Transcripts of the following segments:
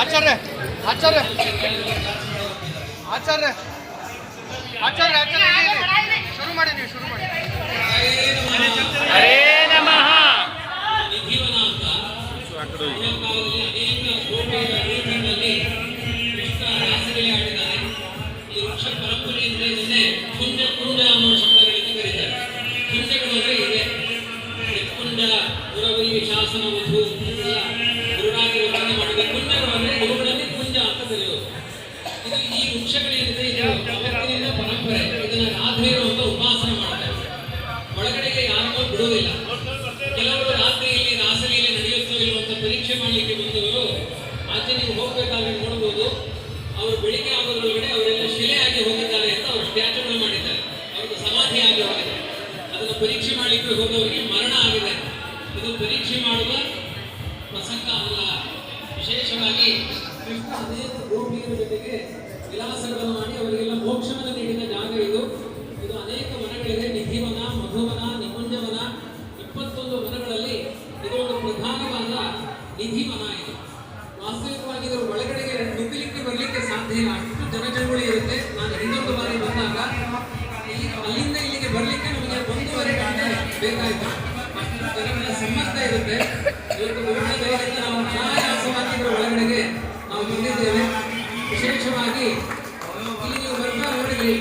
ಆಚಾರ್ಯ ಆಚಾರ್ಯ. ಆಚಾರ್ಯ ಆಚಾರ್ಯ ಆಚಾರ್ಯ. ಶುರು ಮಾಡಿ ನೀವು ಶುರು ಮಾಡಿ. ಹರೇ ನಮಃ. ಕುಂಜ ಅವರು ಬೆಳಿಗ್ಗೆ ಆಗೋದ್ರೊಳಗಡೆ ಅವರೆಲ್ಲ ಶಿಲೆಯಾಗಿ ಹೋಗಿದ್ದಾರೆ ಅಂತ ಅವರು ಸ್ಟ್ಯಾಚುಗಳು ಮಾಡಿದ್ದಾರೆ. ಅವ್ರಿಗೆ ಸಮಾಧಿ ಆಗಿ ಹೋಗಿದೆ. ಅದನ್ನು ಪರೀಕ್ಷೆ ಮಾಡಲಿಕ್ಕೆ ಹೋಗೋರಿಗೆ ಮರಣ ಆಗಿದೆ. ಇದು ಪರೀಕ್ಷೆ ಮಾಡುವ ಪ್ರಸಂಗ ಅಲ್ಲ. ವಿಶೇಷವಾಗಿ ಕೃಷ್ಣ ಅನೇಕ ಗೋಪಿಯರ ಜೊತೆಗೆ ವಿಲಾಸಗಳನ್ನು ಮಾಡಿ ಅವರಿಗೆಲ್ಲ ಮೋಕ್ಷವನ್ನು ನೀಡಿದ ಜಾಗ ಇದು. ಇದು ಅನೇಕ ವನಗಳಿದೆ ನಿಧಿವನ, ಮಧುವನ ನಿಕುಂಜವನ ಇಪ್ಪತ್ತೊಂದು ವನಗಳಲ್ಲಿ ಇದೊಂದು ಪ್ರಧಾನವಾದ ನಿಧಿವನ ಇದು. ಇಲ್ಲ ಅಷ್ಟು ಜನಜಂಗುಳಿ ಇರುತ್ತೆ. ನಾನು ಇನ್ನೊಂದು ಬಾರಿ ಬಂದಾಗ ಅಲ್ಲಿಂದ ಇಲ್ಲಿಗೆ ಬರಲಿಕ್ಕೆ ನಮಗೆ ಒಂದೂವರೆ ಗಂಟೆ ಬೇಕಾಯಿತು. ಅಷ್ಟು ಜನಗಳ ಸಮ್ಮತ ಇರುತ್ತೆ. ಇವತ್ತು ನಾವು ಇದರ ಒಳಗಡೆಗೆ ನಾವು ಬಂದಿದ್ದೇವೆ. ವಿಶೇಷವಾಗಿ ಇಲ್ಲಿ ನೀವು ಬರ್ತಾ ನೋಡಿದ್ರಿ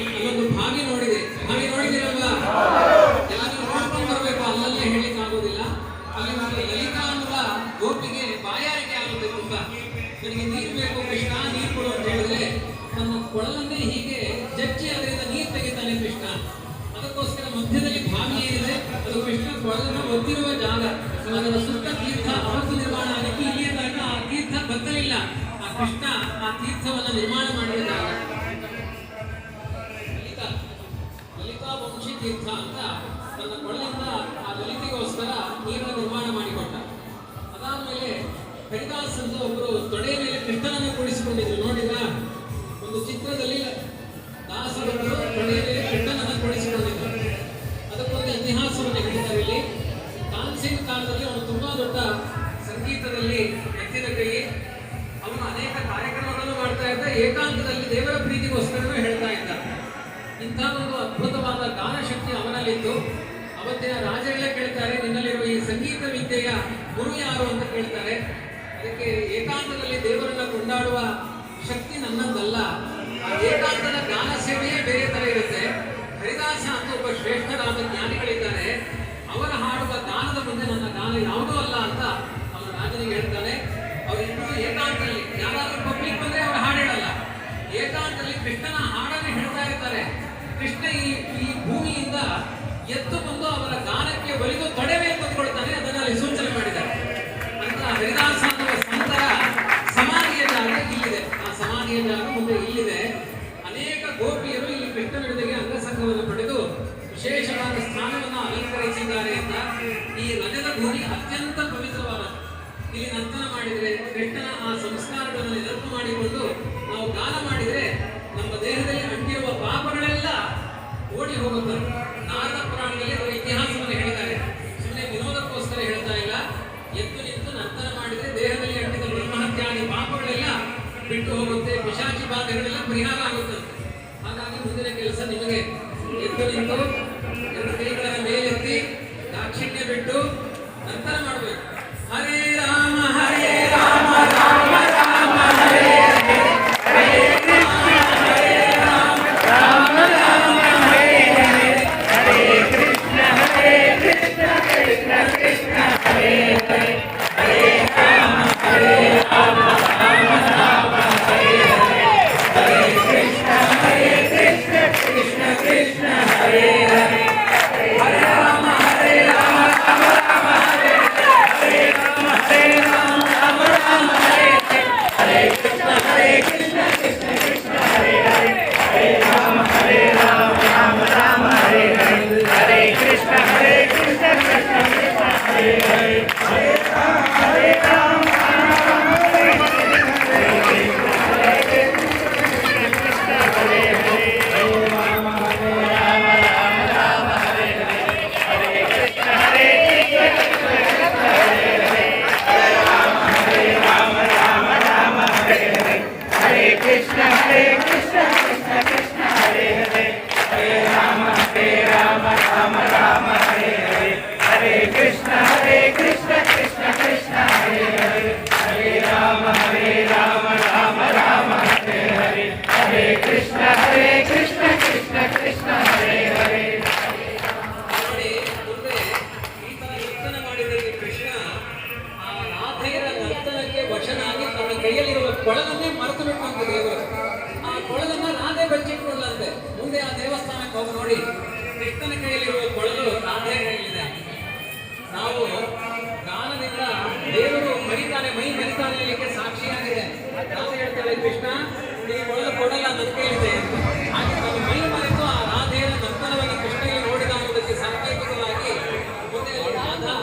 ಒತ್ತಿರುವ ಜಾಗ. ಅದರ ಸುತ್ತ ತೀರ್ಥ ಅವತ್ತು ನಿರ್ಮಾಣ ಇಲ್ಲಿಯ ತನಕ ಆ ತೀರ್ಥ ಬತ್ತಲಿಲ್ಲ ಆ ಕೃಷ್ಣ ಆ ತೀರ್ಥವನ್ನು ನಿರ್ಮಾಣ ಮಾಡಿದ ಜಾಗ. ಲಲಿತಾ ವಂಶಿ ತೀರ್ಥ ಅಂತ ತನ್ನ ಕೊಳಲಿಂದ ಆ ಲಲಿತೆಗೋಸ್ಕರ ನೀರನ್ನು ನಿರ್ಮಾಣ ಮಾಡಿಕೊಂಡ ಅದಾದ್ಮೇಲೆ ಹರಿದಾಸ್ ಅಂತ ಒಬ್ಬರು ತೊಡೆಯ ಮೇಲೆ ಕೃಷ್ಣನನ್ನು ಕೂಡಿಸಿಕೊಂಡಿದ್ರು. ನೋಡಿದ ಒಂದು ಚಿತ್ರದಲ್ಲಿ ದಾಸರೊಬ್ಬರು ಇಂಥ ಒಂದು ಅದ್ಭುತವಾದ ಗಾನಶಕ್ತಿ ಅವನಲ್ಲಿತ್ತು ಅವತ್ತಿನ ರಾಜರೆಲ್ಲ ಕೇಳ್ತಾರೆ, ನಿನ್ನಲ್ಲಿರುವ ಈ ಸಂಗೀತ ವಿದ್ಯೆಯ ಗುರು ಯಾರು ಅಂತ ಕೇಳ್ತಾರೆ. ಅದಕ್ಕೆ ಏಕಾಂತದಲ್ಲಿ ದೇವರನ್ನ ಕೊಂಡಾಡುವ ಶಕ್ತಿ ನನ್ನದಲ್ಲ. ಏಕಾಂತದ ಎದ್ದು ಬಂದು ಅವರ ಗಾನಕ್ಕೆ ಒಲಿದು ತೊಡವೆ ಕೂತ್ಕೊಳ್ತಾನೆ ಅದನ್ನ ಅಲ್ಲಿ ಸೂಚನೆ ಮಾಡಿದ್ದಾರೆ. ಅಂತ ಹರಿದಾಸ ಅನ್ನುವ ಸಂತರ ಸಮಾಧಿಯ ಜಾಗ ಇಲ್ಲಿದೆ. ಆ ಸಮಾಧಿಯ ಜಾಗ ಮುಂದೆ ಇಲ್ಲಿದೆ. ಅನೇಕ ಗೋಪಿಯರು ಇಲ್ಲಿ ಜೊತೆಗೆ ಅಂಗಸಂಗವನ್ನು ಪಡೆದು ವಿಶೇಷವಾದ ಸ್ಥಾನವನ್ನು ಅಲಂಕರಿಸಿದ್ದಾರೆ ಅಂತ ಈ ರಜದ ಭೂಮಿ ಅತ್ಯಂತ ಪವಿತ್ರವಾದ. ಇಲ್ಲಿ ನರ್ತನ ಮಾಡಿದರೆ ಕೃಷ್ಣನ ಆ ಸಂಸ್ಕಾರಗಳನ್ನು ನೆನಪು ಮಾಡಿಕೊಂಡು ನಾವು ಗಾನ ಮಾಡಿದರೆ ಬ್ರಹ್ಮಹತ್ಯಾದಿ ಪಾಪಗಳೆಲ್ಲ ಬಿಟ್ಟು ಹೋಗುತ್ತೆ. ಪಿಶಾಚಿ ಬಾಧೆಗಳೆಲ್ಲ ಪರಿಹಾರ ಆಗುತ್ತೆ. ಹಾಗಾಗಿ ಮುಂದಿನ ಕೆಲಸ ನಿಮಗೆ ಎದ್ದು ನಿಂತು ಎರಡು ಕೈಗಳನ್ನು ಮೇಲೆತ್ತಿ ದಾಕ್ಷಿಣ್ಯ ಬಿಟ್ಟು ನಂತರ ಮಾಡಬೇಕು. ಆ ಕೊಳಲನ್ನ ರಾಧೆ ಬಚ್ಚಿಟ್ಕೊಂಡಂತೆ ಮುಂದೆ ಆ ದೇವಸ್ಥಾನಕ್ಕೆ ಹೋಗಿ ನೋಡಿ. ಕೃಷ್ಣನ ಕೈಯಲ್ಲಿರುವ ಕೊಳಲು ರಾಧೆ ಕೈಯಲ್ಲಿದೆ ನಾವು ಗಾನದಿಂದ ದೇವರು ಮರಿತಾನೆ, ಮೈ ಮರಿತಾನೆ ಹೇಳಲಿಕ್ಕೆ ಸಾಕ್ಷಿಯಾಗಿದೆ. ರಾಧೆ ಹೇಳ್ತಾರೆ ಕೃಷ್ಣ ಈ ಕೊಳಲು ಕೊಡಲ್ಲ ಅಂತ ಹಾಗೆ ನಾವು ಮೈ ಮರೆತು ಆ ರಾಧೆಯ ನಂತರವಾಗಿ ಕೃಷ್ಣಗೆ ನೋಡಿದ ಅನ್ನೋದಕ್ಕೆ ಸಾಂಕೇತಿಕವಾಗಿ ಮುಂದೆ ರಾಧಾ